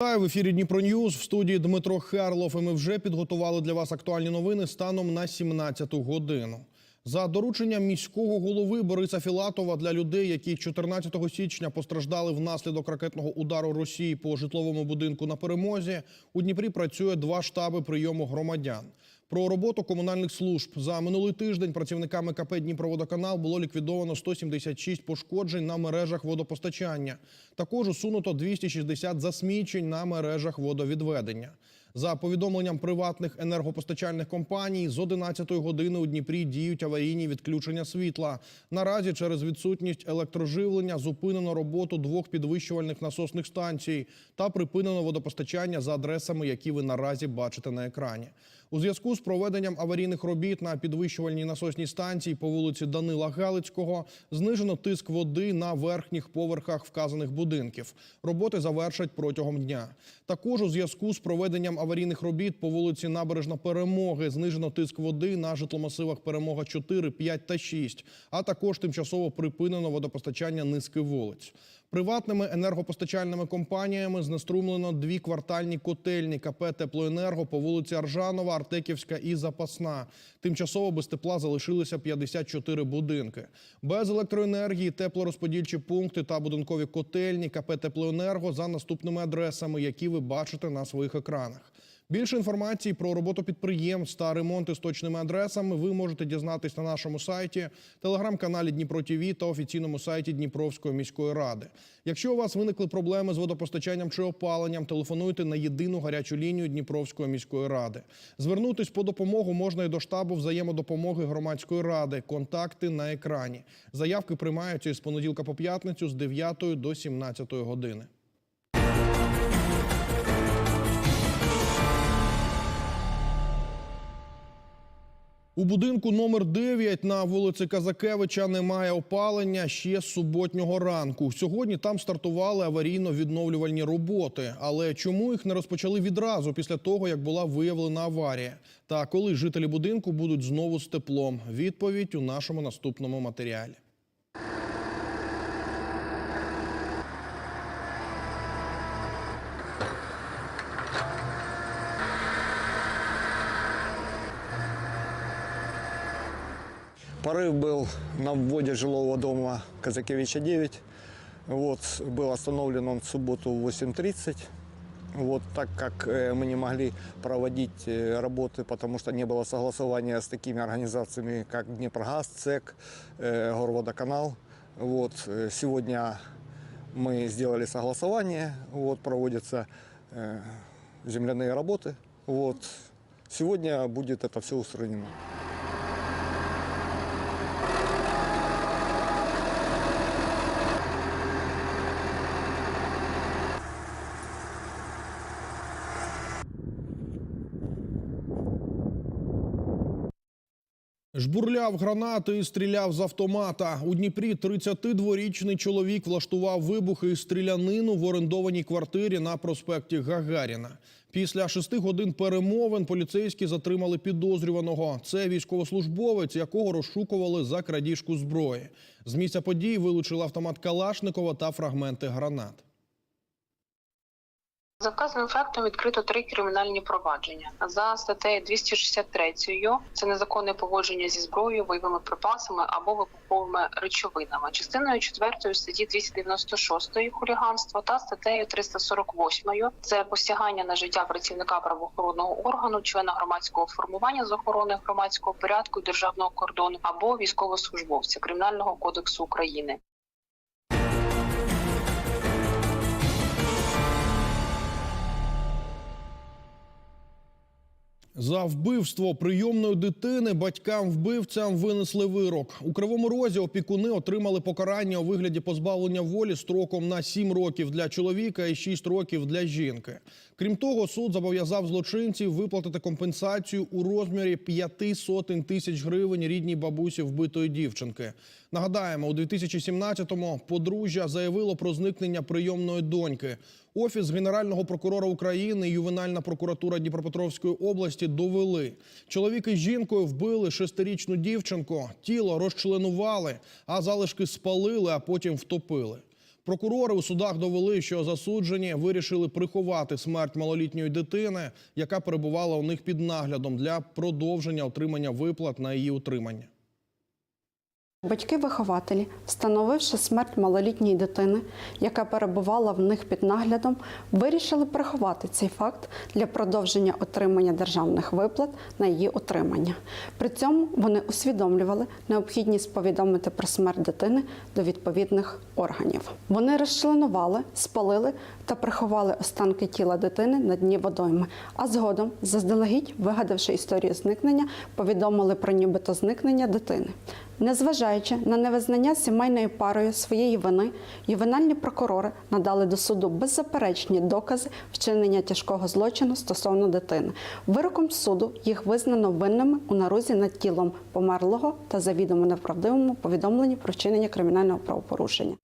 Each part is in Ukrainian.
В ефірі Дніпро Ньюз в студії Дмитро Харлов. І ми вже підготували для вас актуальні новини станом на 17-ту годину. За дорученням міського голови Бориса Філатова для людей, які 14 січня постраждали внаслідок ракетного удару Росії по житловому будинку на перемозі, у Дніпрі працює два штаби прийому громадян. Про роботу комунальних служб за минулий тиждень працівниками КП Дніпроводоканал було ліквідовано 176 пошкоджень на мережах водопостачання. Також усунуто 260 засмічень на мережах водовідведення. За повідомленням приватних енергопостачальних компаній, з 11 години у Дніпрі діють аварійні відключення світла. Наразі через відсутність електроживлення зупинено роботу двох підвищувальних насосних станцій та припинено водопостачання за адресами, які ви наразі бачите на екрані. У зв'язку з проведенням аварійних робіт на підвищувальній насосній станції по вулиці Данила Галицького знижено тиск води на верхніх поверхах вказаних будинків. Роботи завершать протягом дня. Також у зв'язку з проведенням аварійних робіт по вулиці Набережна Перемоги знижено тиск води на житломасивах Перемога 4, 5 та 6, а також тимчасово припинено водопостачання низки вулиць. Приватними енергопостачальними компаніями знеструмлено дві квартальні котельні КП «Теплоенерго» по вулиці Аржанова, Артеківська і Запасна. Тимчасово без тепла залишилися 54 будинки. Без електроенергії теплорозподільчі пункти та будинкові котельні КП «Теплоенерго» за наступними адресами, які ви бачите на своїх екранах. Більше інформації про роботу підприємств та ремонти з точними адресами ви можете дізнатись на нашому сайті, телеграм-каналі Дніпро ТІВІ та офіційному сайті Дніпровської міської ради. Якщо у вас виникли проблеми з водопостачанням чи опаленням, телефонуйте на єдину гарячу лінію Дніпровської міської ради. Звернутись по допомогу можна і до штабу взаємодопомоги громадської ради. Контакти на екрані. Заявки приймаються із понеділка по п'ятницю з 9 до 17 години. У будинку номер 9 на вулиці Казакевича немає опалення ще з суботнього ранку. Сьогодні там стартували аварійно-відновлювальні роботи. Але чому їх не розпочали відразу після того, як була виявлена аварія? Та коли жителі будинку будуть знову з теплом? Відповідь у нашому наступному матеріалі. Порыв был на вводе жилого дома Казакевича 9. Вот, был остановлен он в субботу в 8.30. Вот, так как э, мы не могли проводить э, работы, потому что не было согласования с такими организациями, как Днепрогаз, ЦЕК, э, Горводоканал. Вот, сегодня мы сделали согласование, вот, проводятся земляные работы. Вот, сегодня будет это все устранено. Жбурляв гранати і стріляв з автомата. У Дніпрі 32-річний чоловік влаштував вибухи і стрілянину в орендованій квартирі на проспекті Гагаріна. Після шести годин перемовин поліцейські затримали підозрюваного. Це військовослужбовець, якого розшукували за крадіжку зброї. З місця подій вилучили автомат Калашникова та фрагменти гранат. За вказаним фактом відкрито три кримінальні провадження за статтею 263 це незаконне поводження зі зброєю, бойовими припасами або вибуховими речовинами, частиною 4 статті 296 хуліганство та статтею 348 це посягання на життя працівника правоохоронного органу, члена громадського формування з охорони громадського порядку державного кордону або військовослужбовця Кримінального кодексу України. За вбивство прийомної дитини батькам вбивцям винесли вирок. У Кривому Розі опікуни отримали покарання у вигляді позбавлення волі строком на 7 років для чоловіка і 6 років для жінки. Крім того, суд зобов'язав злочинців виплатити компенсацію у розмірі п'яти сотень тисяч гривень рідній бабусі вбитої дівчинки. Нагадаємо, у 2017-му подружжя заявило про зникнення прийомної доньки. Офіс Генерального прокурора України і ювенальна прокуратура Дніпропетровської області довели. Чоловік із жінкою вбили шестирічну дівчинку, тіло розчленували, а залишки спалили, а потім втопили. Прокурори у судах довели, що засуджені вирішили приховати смерть малолітньої дитини, яка перебувала у них під наглядом для продовження отримання виплат на її утримання. Батьки-вихователі, встановивши смерть малолітньої дитини, яка перебувала в них під наглядом, вирішили приховати цей факт для продовження отримання державних виплат на її утримання. При цьому вони усвідомлювали необхідність повідомити про смерть дитини до відповідних органів. Вони розчленували, спалили та приховали останки тіла дитини на дні водойми, а згодом, заздалегідь вигадавши історію зникнення, повідомили про нібито зникнення дитини. Незважаючи на невизнання сімейною парою своєї вини, ювенальні прокурори надали до суду беззаперечні докази вчинення тяжкого злочину стосовно дитини. Вироком суду їх визнано винними у нарузі над тілом померлого та завідомо неправдивому повідомленні про вчинення кримінального правопорушення.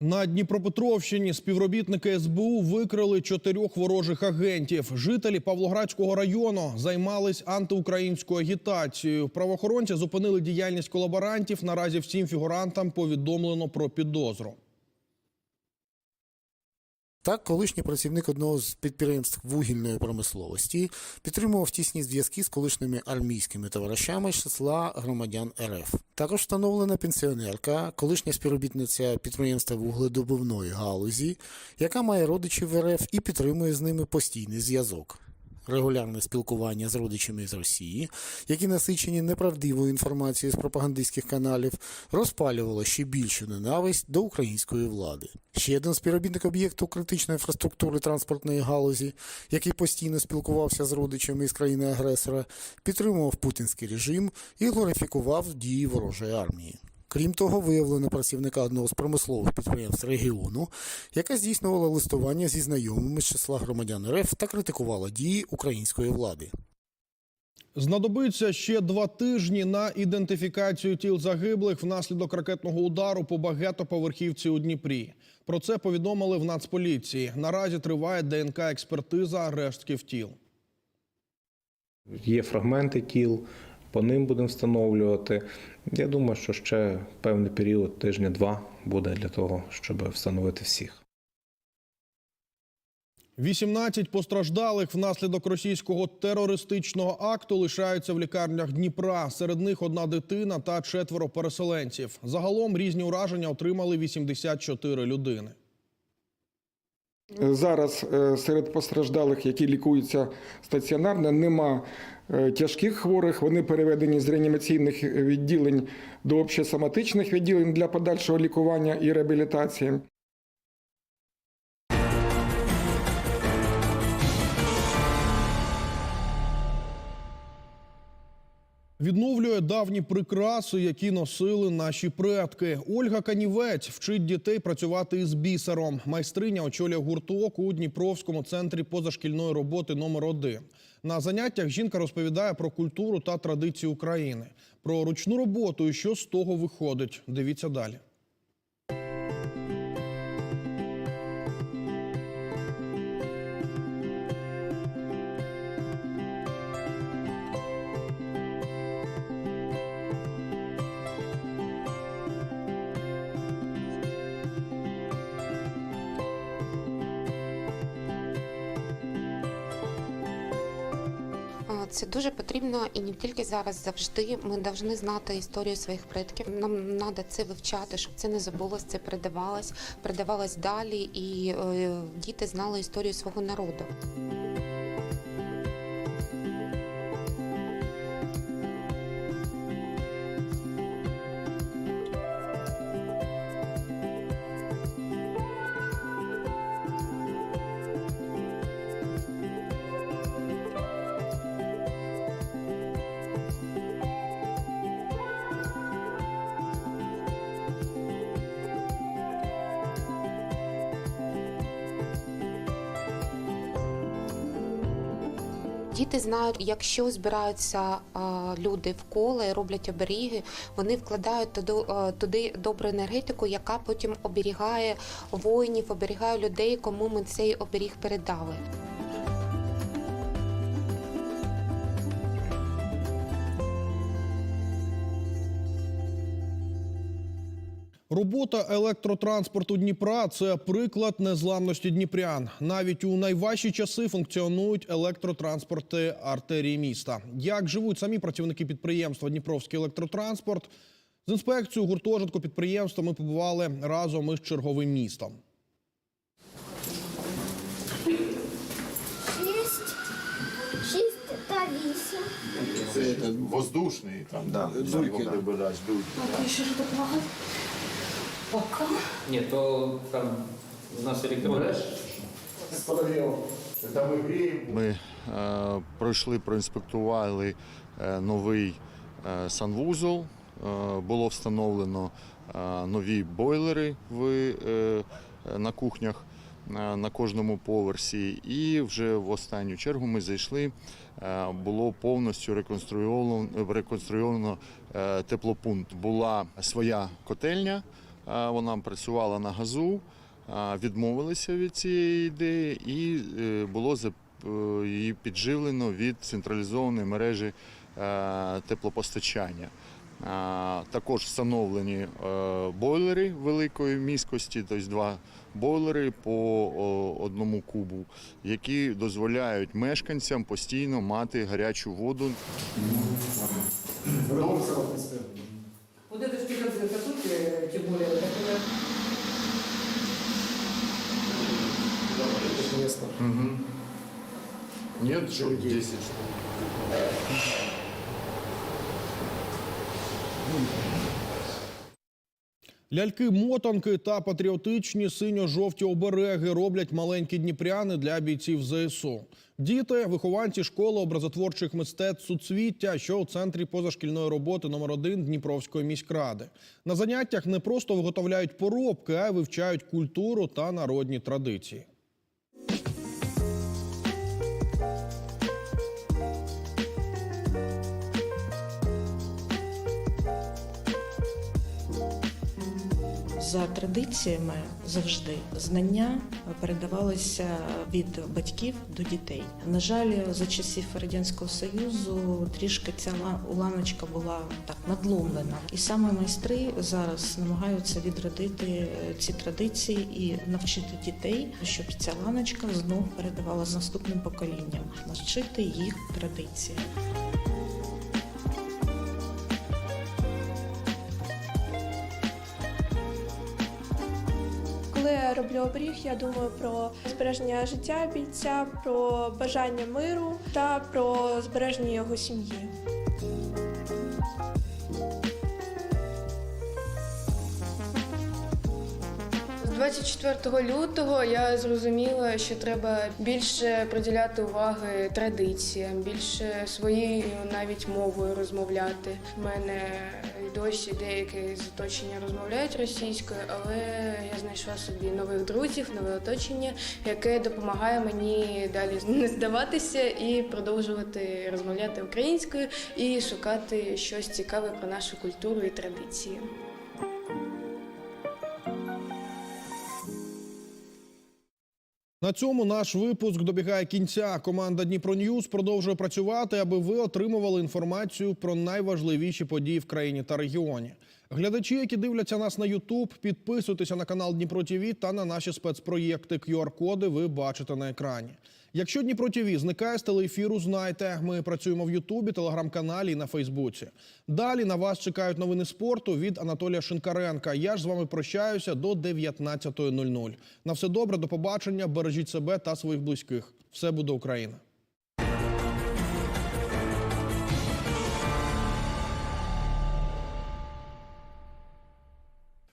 На Дніпропетровщині співробітники СБУ викрили чотирьох ворожих агентів. Жителі Павлоградського району займались антиукраїнською агітацією. Правоохоронці зупинили діяльність колаборантів. Наразі всім фігурантам повідомлено про підозру. Так, колишній працівник одного з підприємств вугільної промисловості підтримував тісні зв'язки з колишніми армійськими товаришами числа громадян РФ. Також встановлена пенсіонерка, колишня співробітниця підприємства вугледобувної галузі, яка має родичів в РФ і підтримує з ними постійний зв'язок. Регулярне спілкування з родичами з Росії, які насичені неправдивою інформацією з пропагандистських каналів, розпалювало ще більшу ненависть до української влади. Ще один співробітник об'єкту критичної інфраструктури транспортної галузі, який постійно спілкувався з родичами із країни-агресора, підтримував путінський режим і глорифікував дії ворожої армії. Крім того, виявлено працівника одного з промислових підприємств регіону, яка здійснювала листування зі знайомими з числа громадян РФ та критикувала дії української влади. Знадобиться ще два тижні на ідентифікацію тіл загиблих внаслідок ракетного удару по багатоповерхівці у Дніпрі. Про це повідомили в Нацполіції. Наразі триває ДНК експертиза рештків тіл. Є фрагменти тіл, по ним будемо встановлювати. Я думаю, що ще певний період, тижня-два, буде для того, щоб встановити всіх. 18 постраждалих внаслідок російського терористичного акту лишаються в лікарнях Дніпра. Серед них одна дитина та четверо переселенців. Загалом різні ураження отримали 84 людини. Зараз е, серед постраждалих, які лікуються стаціонарно, нема е, тяжких хворих. Вони переведені з реанімаційних відділень до общосоматичних відділень для подальшого лікування і реабілітації. Відновлює давні прикраси, які носили наші предки. Ольга Канівець вчить дітей працювати із бісером. Майстриня очолює гурток у Дніпровському центрі позашкільної роботи номер 1 На заняттях жінка розповідає про культуру та традиції України, про ручну роботу і що з того виходить. Дивіться далі. Дуже потрібно і не тільки зараз, завжди. Ми повинні знати історію своїх предків. Нам треба це вивчати, щоб це не забулось, це передавалось, передавалось далі, і е, діти знали історію свого народу. Знають, якщо збираються люди в коло і роблять оберіги, вони вкладають а, туди добру енергетику, яка потім оберігає воїнів, оберігає людей, кому ми цей оберіг передали. Робота електротранспорту Дніпра це приклад незламності дніпрян. Навіть у найважчі часи функціонують електротранспорти артерії міста. Як живуть самі працівники підприємства Дніпровський електротранспорт? З інспекцією гуртожитку підприємства ми побували разом із черговим містом. Шість, шість та вісім. Це воздушний, там, да, дульки добирач, дульки. Ні, то там у нас електронна. Це ми е, пройшли, проінспектували е, новий е, санвузол. Е, було встановлено е, нові бойлери в, е, на кухнях на кожному поверсі. І вже в останню чергу ми зайшли. Було повністю реконструйовано, реконструйовано теплопункт. Була своя котельня, вона працювала на газу. Відмовилися від цієї ідеї і е, було е, її підживлено від централізованої мережі е, теплопостачання. Також встановлені бойлери великої міськості, тобто два бойлери по одному кубу, які дозволяють мешканцям постійно мати гарячу воду Вот это Нет, что 10 Ляльки-мотанки та патріотичні синьо-жовті обереги роблять маленькі дніпряни для бійців ЗСУ. Діти, вихованці школи образотворчих мистецтв суцвіття, що у центрі позашкільної роботи номер 1 Дніпровської міськради. На заняттях не просто виготовляють поробки, а й вивчають культуру та народні традиції. За традиціями завжди знання передавалися від батьків до дітей. На жаль, за часів радянського союзу трішки ця ла- уламочка була так надломлена, і саме майстри зараз намагаються відродити е, ці традиції і навчити дітей, щоб ця ланочка знов передавалася наступним поколінням, навчити їх традиціям. Роблю оберіг, я думаю про збереження життя бійця, про бажання миру та про збереження його сім'ї. З 24 лютого я зрозуміла, що треба більше приділяти уваги традиціям, більше своєю навіть мовою розмовляти. У мене досі деякі з оточення розмовляють російською, але я знайшла собі нових друзів, нове оточення, яке допомагає мені далі не здаватися і продовжувати розмовляти українською і шукати щось цікаве про нашу культуру і традиції. На цьому наш випуск добігає кінця. Команда Дніпро Ньюз продовжує працювати, аби ви отримували інформацію про найважливіші події в країні та регіоні. Глядачі, які дивляться нас на Ютуб, підписуйтеся на канал Дніпро ТІВІ та на наші спецпроєкти. QR-коди ви бачите на екрані. Якщо Дніпро ТІВІ зникає з телеефіру, знайте, ми працюємо в Ютубі, телеграм-каналі і на Фейсбуці. Далі на вас чекають новини спорту від Анатолія Шинкаренка. Я ж з вами прощаюся до 19.00. На все добре, до побачення. Бережіть себе та своїх близьких. Все буде Україна.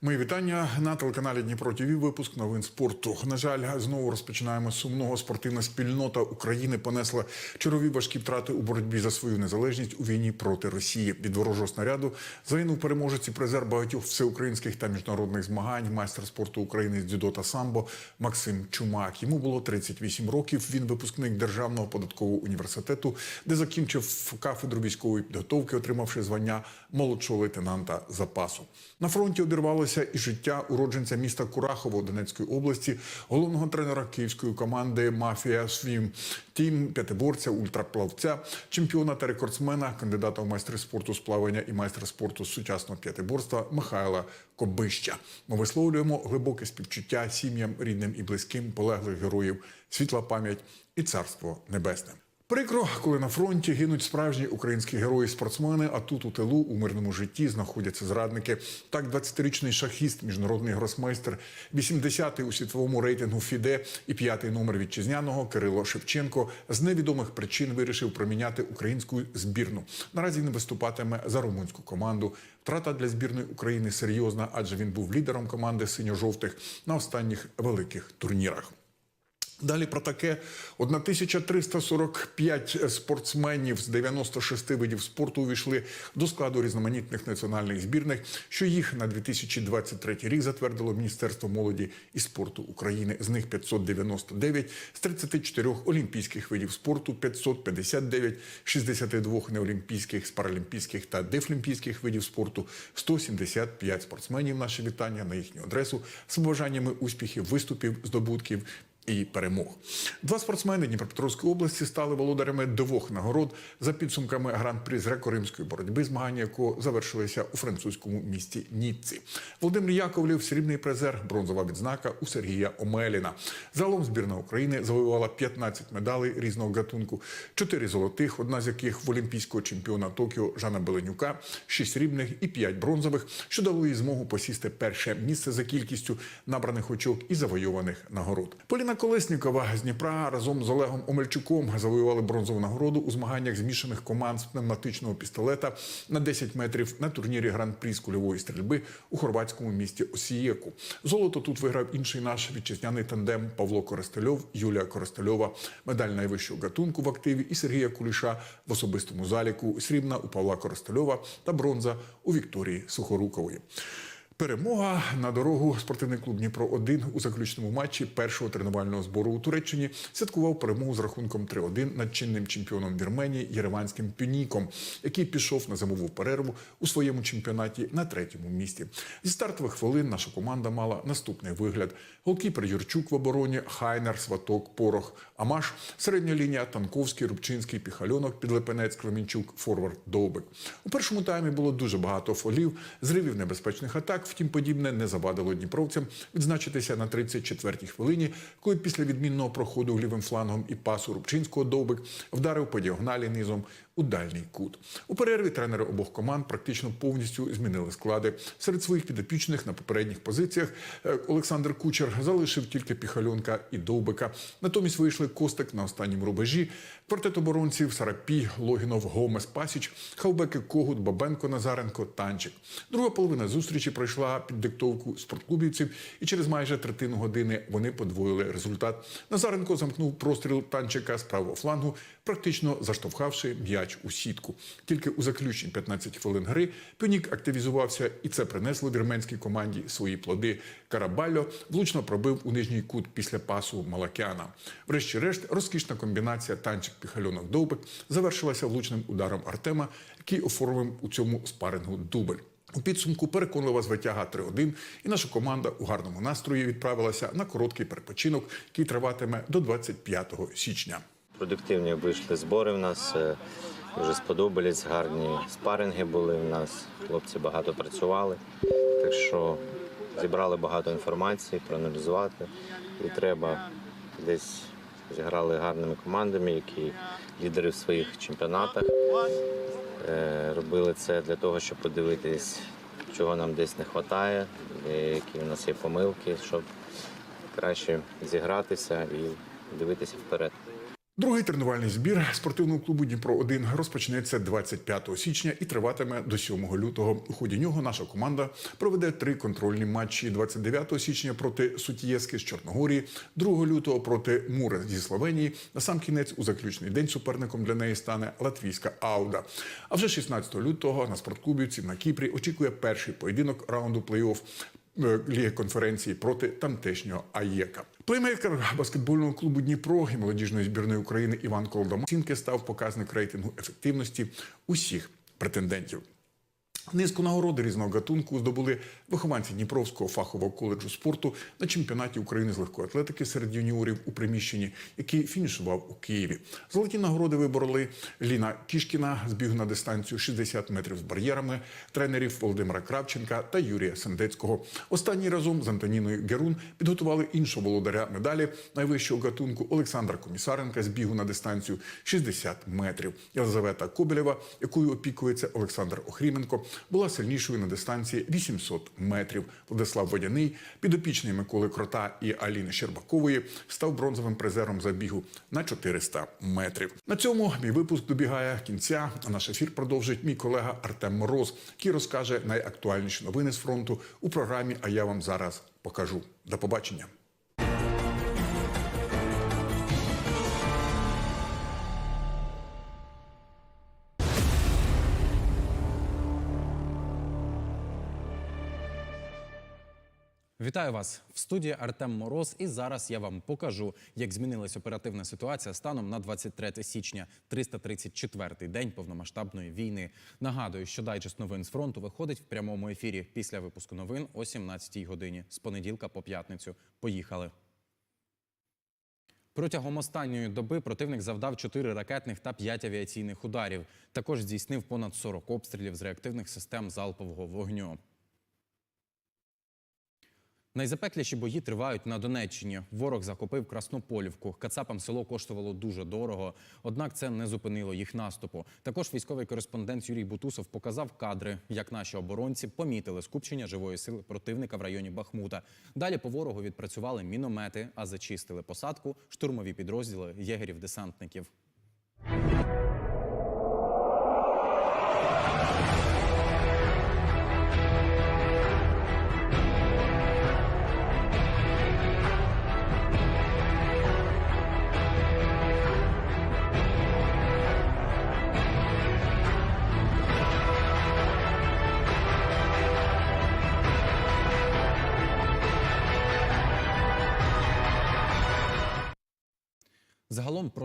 Мої вітання на телеканалі Дніпро ТВ. Випуск новин спорту. На жаль, знову розпочинаємо сумного. Спортивна спільнота України понесла чергові важкі втрати у боротьбі за свою незалежність у війні проти Росії. Від ворожого снаряду загинув переможець і призер багатьох всеукраїнських та міжнародних змагань, майстер спорту України з дзюдо та самбо Максим Чумак. Йому було 38 років. Він випускник Державного податкового університету, де закінчив кафедру військової підготовки, отримавши звання молодшого лейтенанта запасу. На фронті обірвалося складалося і життя уродженця міста Курахово Донецької області, головного тренера київської команди Мафія Свім, тім п'ятиборця, ультраплавця, чемпіона та рекордсмена, кандидата в майстри спорту з плавання і майстра спорту з сучасного п'ятиборства Михайла Кобища. Ми висловлюємо глибоке співчуття сім'ям, рідним і близьким полеглих героїв, світла пам'ять і царство небесне. Прикро, коли на фронті гинуть справжні українські герої-спортсмени, а тут у тилу у мирному житті знаходяться зрадники. Так, 20-річний шахіст, міжнародний гросмейстер, 80-й у світовому рейтингу ФІДЕ і п'ятий номер вітчизняного Кирило Шевченко з невідомих причин вирішив проміняти українську збірну. Наразі не виступатиме за румунську команду. Втрата для збірної України серйозна, адже він був лідером команди синьо-жовтих на останніх великих турнірах. Далі про таке 1345 спортсменів з 96 видів спорту увійшли до складу різноманітних національних збірних, що їх на 2023 рік затвердило Міністерство молоді і спорту України. З них 599 з 34 олімпійських видів спорту, 559 з 62 неолімпійських, з паралімпійських та дефлімпійських видів спорту, 175 спортсменів. Наші вітання на їхню адресу з побажаннями успіхів, виступів, здобутків і перемог. Два спортсмени Дніпропетровської області стали володарями двох нагород за підсумками гран-прі з греко-римської боротьби, змагання якого завершилися у французькому місті Ніцці. Володимир Яковлів, срібний призер, бронзова відзнака у Сергія Омеліна. Загалом збірна України завоювала 15 медалей різного гатунку, 4 золотих, одна з яких в олімпійського чемпіона Токіо Жана Беленюка, 6 срібних і 5 бронзових, що дало їй змогу посісти перше місце за кількістю набраних очок і завойованих нагород. Поліна Колеснікова з Дніпра разом з Олегом Омельчуком завоювали бронзову нагороду у змаганнях змішаних команд з пневматичного пістолета на 10 метрів на турнірі гран-прі з кульової стрільби у хорватському місті Осієку. Золото тут виграв інший наш вітчизняний тандем Павло Коростельов, Юлія Коростельова, медаль найвищого гатунку в активі і Сергія Куліша в особистому заліку, срібна у Павла Коростельова та бронза у Вікторії Сухорукової. Перемога на дорогу спортивний клуб Дніпро 1 у заключному матчі першого тренувального збору у Туреччині святкував перемогу з рахунком 3-1 над чинним чемпіоном Вірменії Єреванським Пюніком, який пішов на зимову перерву у своєму чемпіонаті на третьому місці. Зі стартових хвилин наша команда мала наступний вигляд: голкіпер Юрчук в обороні, Хайнер, Сваток, Порох, Амаш, середня лінія Танковський, Рубчинський, Піхальонок, Підлепенець, Кременчук, Форвард, Довбик. У першому таймі було дуже багато фолів, зривів небезпечних атак. Втім, подібне не завадило дніпровцям відзначитися на 34-й хвилині, коли після відмінного проходу лівим флангом і пасу Рубчинського Довбик вдарив по діагоналі низом у дальній кут. У перерві тренери обох команд практично повністю змінили склади. Серед своїх підопічних на попередніх позиціях е, Олександр Кучер залишив тільки Піхальонка і Довбика. Натомість вийшли Костик на останньому рубежі. Квартет оборонців Сарапій, Логінов, Гомес, Пасіч, Хавбеки, Когут, Бабенко, Назаренко, Танчик. Друга половина зустрічі пройшла під диктовку спортклубівців, і через майже третину години вони подвоїли результат. Назаренко замкнув простріл Танчика з правого флангу, практично заштовхавши м'яч у сітку. Тільки у заключні 15 хвилин гри Пюнік активізувався, і це принесло вірменській команді свої плоди. Карабальо влучно пробив у нижній кут після пасу Малакяна. Врешті-решт, розкішна комбінація танчик піхальонок довбик завершилася влучним ударом Артема, який оформив у цьому спарингу дубль. У підсумку переконлива звитяга 3-1, і наша команда у гарному настрої відправилася на короткий перепочинок, який триватиме до 25 січня. Продуктивні вийшли збори в нас. е, Дуже сподобались, гарні спаринги були в нас. Хлопці багато працювали. Так що зібрали багато інформації, проаналізувати. І треба десь зіграли гарними командами, які лідери в своїх чемпіонатах. Е, Робили це для того, щоб подивитись, чого нам десь не вистачає, які в нас є помилки, щоб краще зігратися і дивитися вперед. Другий тренувальний збір спортивного клубу Дніпро 1 розпочнеться 25 січня і триватиме до 7 лютого. У ході нього наша команда проведе три контрольні матчі 29 січня проти Сутієски з Чорногорії, 2 лютого проти Мури зі Словенії. На сам кінець у заключний день суперником для неї стане латвійська Ауда. А вже 16 лютого на спортклубівців на Кіпрі очікує перший поєдинок раунду плей-офф е, Ліги конференції проти тамтешнього АЄКа. Плеймейкер баскетбольного клубу Дніпро і молодіжної збірної України Іван Колдом оцінки став показник рейтингу ефективності усіх претендентів. Низку нагород різного гатунку здобули вихованці Дніпровського фахового коледжу спорту на чемпіонаті України з легкої атлетики серед юніорів у приміщенні, який фінішував у Києві. Золоті нагороди вибороли Ліна Кішкіна з бігу на дистанцію 60 метрів з бар'єрами, тренерів Володимира Кравченка та Юрія Сендецького. Останній разом з Антоніною Герун підготували іншого володаря медалі найвищого гатунку Олександра Комісаренка з бігу на дистанцію 60 метрів. Єлизавета Кобелєва, якою опікується Олександр Охріменко, була сильнішою на дистанції 800 метрів. Владислав Водяний, підопічний Миколи Крота і Аліни Щербакової, став бронзовим призером забігу на 400 метрів. На цьому мій випуск добігає кінця. А наш ефір продовжить мій колега Артем Мороз, який розкаже найактуальніші новини з фронту у програмі. А я вам зараз покажу. До побачення. Вітаю вас в студії Артем Мороз. І зараз я вам покажу, як змінилась оперативна ситуація станом на 23 січня, 334-й день повномасштабної війни. Нагадую, що дайджест новин з фронту виходить в прямому ефірі після випуску новин о 17-й годині з понеділка по п'ятницю. Поїхали. Протягом останньої доби противник завдав 4 ракетних та 5 авіаційних ударів. Також здійснив понад 40 обстрілів з реактивних систем залпового вогню. Найзапекліші бої тривають на Донеччині. Ворог захопив Краснополівку. Кацапам село коштувало дуже дорого, однак це не зупинило їх наступу. Також військовий кореспондент Юрій Бутусов показав кадри, як наші оборонці помітили скупчення живої сили противника в районі Бахмута. Далі по ворогу відпрацювали міномети, а зачистили посадку штурмові підрозділи єгерів-десантників.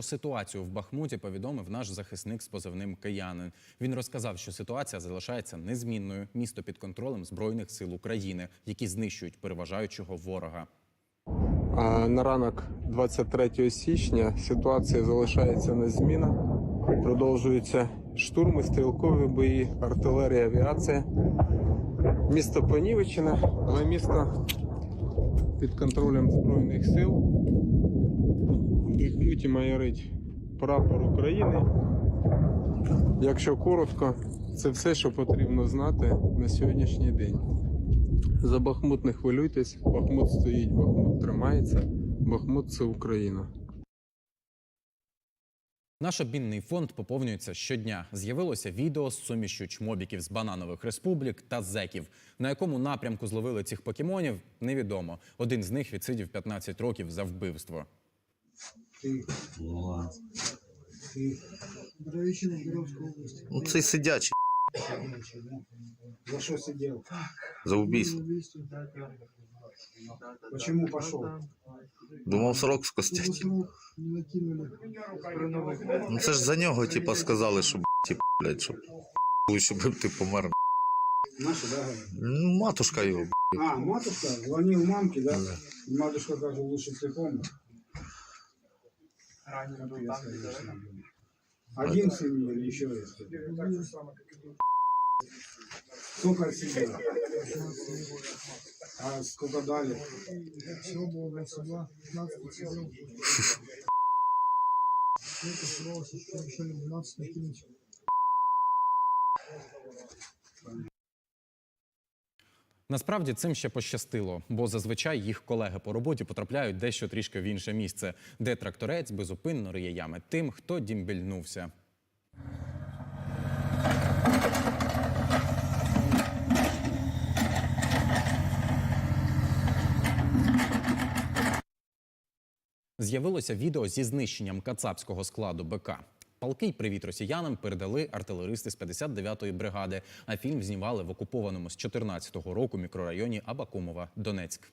Ситуацію в Бахмуті повідомив наш захисник з позивним киянин. Він розказав, що ситуація залишається незмінною. Місто під контролем збройних сил України, які знищують переважаючого ворога. На ранок 23 січня ситуація залишається незмінна. Продовжуються штурми, стрілкові бої, артилерія, авіація. Місто понівечене, але місто під контролем Збройних сил. В майорить прапор України. Якщо коротко, це все, що потрібно знати на сьогоднішній день. За Бахмут не хвилюйтесь, Бахмут стоїть, Бахмут тримається, Бахмут це Україна. Наш обмінний фонд поповнюється щодня. З'явилося відео з сумішю чмобіків з бананових республік та зеків. На якому напрямку зловили цих покемонів, невідомо. Один з них відсидів 15 років за вбивство. Ну, цей сидячий. За что сидел? За убийство. Почему пошел? Думав срок скостять. Ну це ж за нього, типа, сказали, що типа, блядь, щоб щоб ти помер. Наши, да? Ну, матушка його. А, матушка звонил мамке, да? Матушка говорит, лучше ты помнишь. Капец, конечно. Один сын или еще есть? Сколько сидел? А сколько дали? Всего было 22, 15 сидел. Оставалось еще, еще 12 накинуть. Насправді цим ще пощастило, бо зазвичай їх колеги по роботі потрапляють дещо трішки в інше місце, де тракторець безупинно риє ями тим, хто дімбельнувся. З'явилося відео зі знищенням кацапського складу БК. Палкий привіт росіянам передали артилеристи з 59-ї бригади. А фільм знімали в окупованому з 14-го року мікрорайоні Абакумова, Донецьк.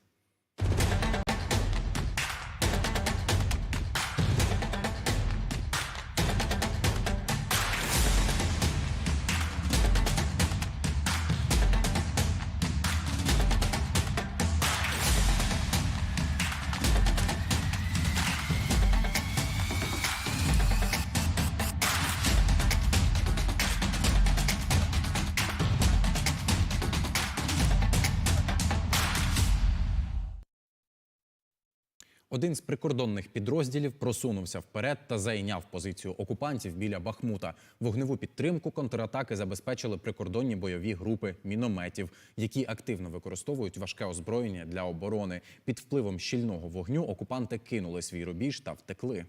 Один з прикордонних підрозділів просунувся вперед та зайняв позицію окупантів біля Бахмута. Вогневу підтримку контратаки забезпечили прикордонні бойові групи мінометів, які активно використовують важке озброєння для оборони. Під впливом щільного вогню окупанти кинули свій рубіж та втекли.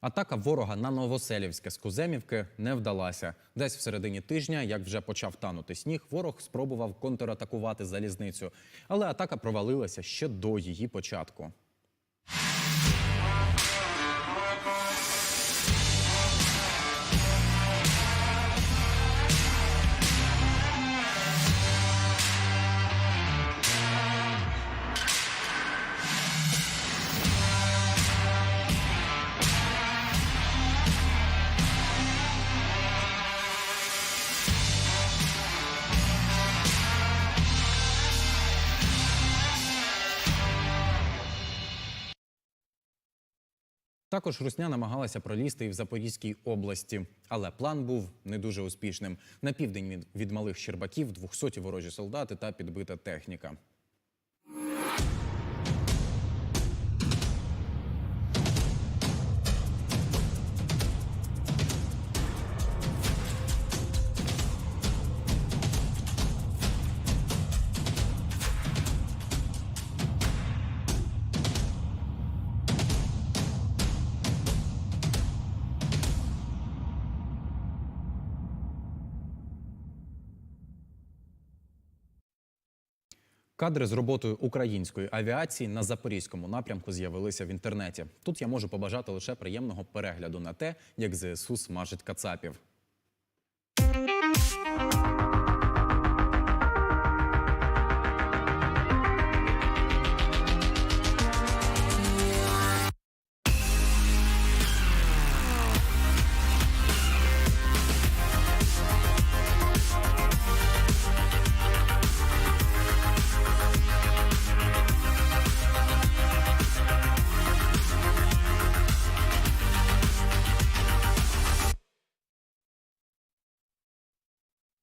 Атака ворога на Новоселівське з Куземівки не вдалася. Десь в середині тижня, як вже почав танути сніг, ворог спробував контратакувати залізницю, але атака провалилася ще до її початку. Також Русня намагалася пролізти і в Запорізькій області, але план був не дуже успішним. На південь від, малих Щербаків 200 ворожі солдати та підбита техніка. Кадри з роботою української авіації на запорізькому напрямку з'явилися в інтернеті. Тут я можу побажати лише приємного перегляду на те, як ЗСУ смажить кацапів.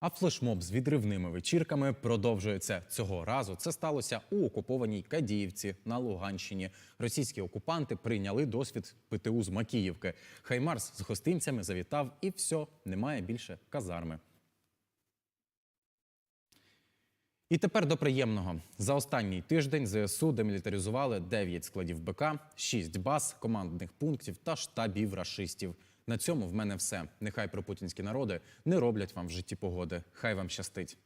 А флешмоб з відривними вечірками продовжується цього разу. Це сталося у окупованій Кадіївці на Луганщині. Російські окупанти прийняли досвід ПТУ з Макіївки. Хаймарс з гостинцями завітав, і все, немає більше казарми. І тепер до приємного. За останній тиждень ЗСУ демілітаризували 9 складів БК, 6 баз, командних пунктів та штабів рашистів. На цьому в мене все. Нехай пропутінські народи не роблять вам в житті погоди. Хай вам щастить.